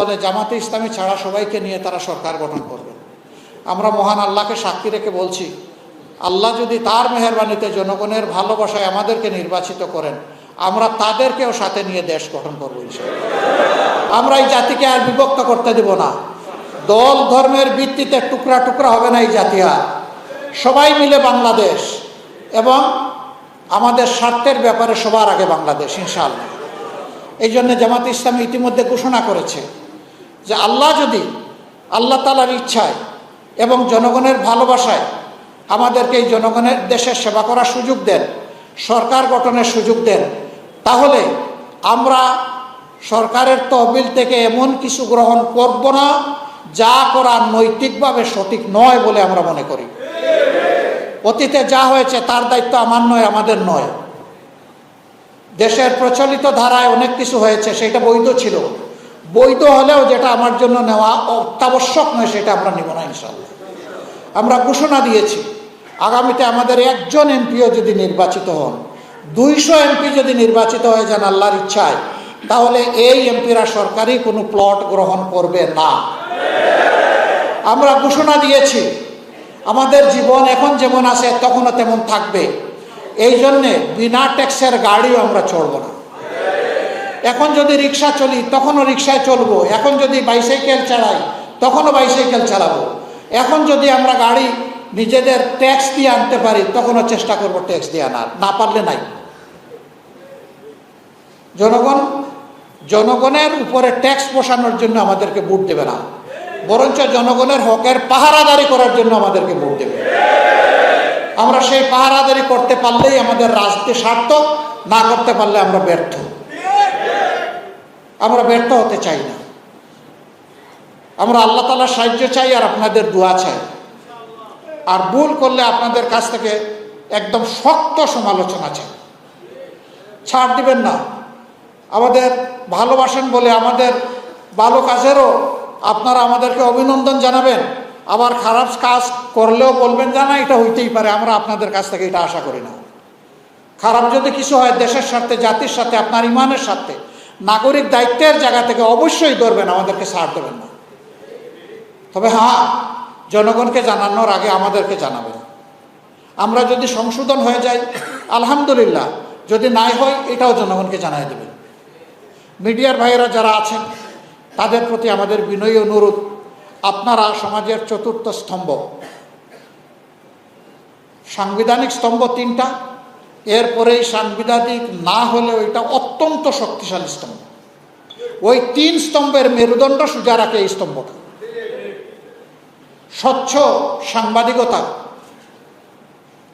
বলে, জামাতে ইসলামী ছাড়া সবাইকে নিয়ে তারা সরকার গঠন করবে। আমরা মহান আল্লাহকে সাক্ষী রেখে বলছি, আল্লাহ যদি তার মেহরবানিতে জনগণের ভালোবাসায় আমাদেরকে নির্বাচিত করেন, আমরা তাদেরকেও সাথে নিয়ে দেশ গঠন করব আমরা এই জাতিকে আর বিভক্ত করতে দেব না। দল ধর্মের ভিত্তিতে টুকরা টুকরা হবে না এই জাতি আর। সবাই মিলে বাংলাদেশ এবং আমাদের স্বার্থের ব্যাপারে সবার আগে বাংলাদেশ, ইনশাআল্লাহ। এই জন্য জামাত ইসলামী ইতিমধ্যে ঘোষণা করেছে যে আল্লাহ যদি আল্লাহ তালার ইচ্ছায় এবং জনগণের ভালোবাসায় আমাদেরকে এই জনগণের দেশের সেবা করার সুযোগ দেন, সরকার গঠনের সুযোগ দেন, তাহলে আমরা সরকারের তহবিল থেকে এমন কিছু গ্রহণ করব না, যা করা নৈতিকভাবে সঠিক নয় বলে আমরা মনে করি। অতীতে যা হয়েছে তার দায়িত্ব আমার নয়, আমাদের নয়। দেশের প্রচলিত ধারায় অনেক কিছু হয়েছে, সেটা বৈধ ছিল। বৈধ হলেও যেটা আমার জন্য নেওয়া অত্যাবশ্যক নয়, সেটা আমরা নিব না ইনশাল্লাহ আমরা ঘোষণা দিয়েছি, আগামীতে আমাদের একজন এমপিও যদি নির্বাচিত হন, দুইশো এমপি যদি নির্বাচিত হয়ে যান আল্লাহর ইচ্ছায়, তাহলে এই এমপিরা সরকারি কোনো প্লট গ্রহণ করবে না। আমরা ঘোষণা দিয়েছি, আমাদের জীবন এখন যেমন আছে, তখনও তেমন থাকবে। এই জন্যে বিনা ট্যাক্সের গাড়িও আমরা চড়ব না। এখন যদি রিক্সা চলি, তখনও রিক্সায় চলবো। এখন যদি বাইসাইকেল চালাই, তখনও বাইসাইকেল চালাবো। এখন যদি আমরা গাড়ি নিজেদের ট্যাক্স দিয়ে আনতে পারি, তখনও চেষ্টা করব ট্যাক্স দিয়ে আনার। না পারলে নাই। জনগণ, জনগণের উপরে ট্যাক্স বসানোর জন্য আমাদেরকে ভোট দেবে না। বরঞ্চ জনগণের হকের পাহারাদারি করার জন্য আমাদেরকে ভোট দেবে। আমরা সেই পাহারাদারি করতে পারলেই আমাদের রাজনীতি সার্থক, না করতে পারলে আমরা ব্যর্থ। আমরা ব্যর্থ হতে চাই না। আমরা আল্লাহ তালার সাহায্য চাই আর আপনাদের দোয়া চাই। আর ভুল করলে আপনাদের কাছ থেকে একদম শক্ত সমালোচনা চাই। ছাড় দিবেন না। আমাদের ভালোবাসেন বলে আমাদের ভালো কাজেরও আপনারা আমাদেরকে অভিনন্দন জানাবেন। আবার খারাপ কাজ করলেও বলবেন জানা এটা হইতেই পারে। আমরা আপনাদের কাছ থেকে এটা আশা করি না। খারাপ যদি কিছু হয় দেশের সাথে জাতির সাথে আপনার ইমানের সাথে নাগরিক দায়িত্বের জায়গা থেকে অবশ্যই ধরবেন, আমাদেরকে সার দেবেন না। তবে হ্যাঁ জনগণকে জানানোর আগে আমাদেরকে জানাবেন। আমরা যদি সংশোধন হয়ে যাই, আলহামদুলিল্লাহ, যদি নাই হয়, এটাও জনগণকে জানাই দেবেন। মিডিয়ার ভাইয়েরা যারা আছেন, তাদের প্রতি আমাদের বিনয়ী অনুরোধ, আপনারা সমাজের চতুর্থ স্তম্ভ, সাংবিধানিক স্তম্ভ তিনটা এরপরেই সাংবিধানিক না হলে ওইটা অত্যন্ত শক্তিশালী স্তম্ভ। ওই তিন স্তম্ভের মেরুদণ্ড সোজা রাখে এই স্তম্ভটা স্বচ্ছ সাংবাদিকতা,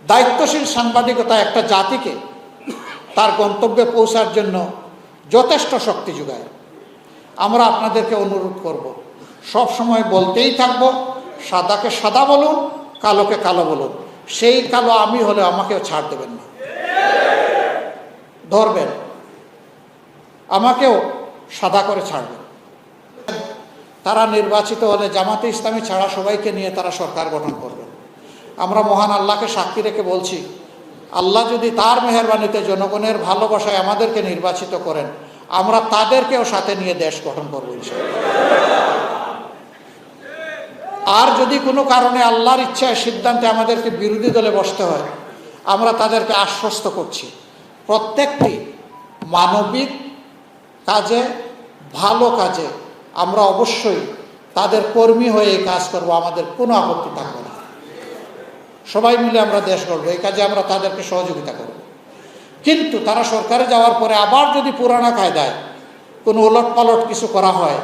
দায়িত্বশীল সাংবাদিকতা একটা জাতিকে তার গন্তব্যে পৌঁছার জন্য যথেষ্ট শক্তি যোগায়। আমরা আপনাদেরকে অনুরোধ করব, সব সময় বলতেই থাকব, সাদাকে সাদা বলুন, কালোকে কালো বলুন। সেই কালো আমি হলে আমাকেও ছাড় দেবেন না। ধরবেন। আমাকেও সাদা করে ছাড়বেন। তারা নির্বাচিত হলে জামাতে ইসলামী ছাড়া সবাইকে নিয়ে তারা সরকার গঠন করবে। আমরা মহান আল্লাহকে সাক্ষী রেখে বলছি, আল্লাহ যদি তার মেহরবানিতে জনগণের ভালোবাসায় আমাদেরকে নির্বাচিত করেন, আমরা তাদেরকেও সাথে নিয়ে দেশ গঠন করব আর যদি কোনো কারণে আল্লাহর ইচ্ছায় সিদ্ধান্তে আমাদেরকে বিরোধী দলে বসতে হয়, আমরা তাদেরকে আশ্বস্ত করছি। প্রত্যেকটি মানবিক কাজে, ভালো কাজে আমরা অবশ্যই তাদের কর্মী হয়ে এই কাজ করব, আমাদের কোনো আপত্তি থাকবে না। সবাই মিলে আমরা দেশ গড়বো, এই কাজে আমরা তাদেরকে সহযোগিতা করব। কিন্তু তারা সরকারে যাওয়ার পরে আবার যদি পুরানা কায়দায় কোনো ওলট পালট কিছু করা হয়,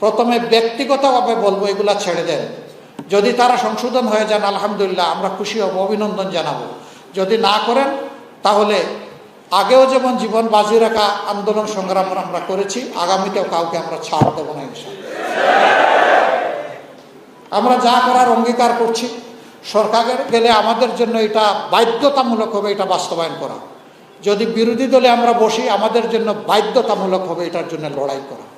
প্রথমে ব্যক্তিগতভাবে বলব এগুলা ছেড়ে দেন। যদি তারা সংশোধন হয়ে যান, আলহামদুলিল্লাহ, আমরা খুশি হব, অভিনন্দন জানাব। যদি না করেন, তাহলে আগেও যেমন জীবন বাজি রাখা আন্দোলন সংগ্রাম আমরা করেছি, আগামীতেও কাউকে আমরা ছাড় দেবো না আমরা যা করার অঙ্গীকার করছি সরকারের গেলে আমাদের জন্য এটা বাধ্যতামূলক হবে, এটা বাস্তবায়ন করা। যদি বিরোধী দলে আমরা বসি, আমাদের জন্য বাধ্যতামূলক হবে, এটার জন্য লড়াই করা।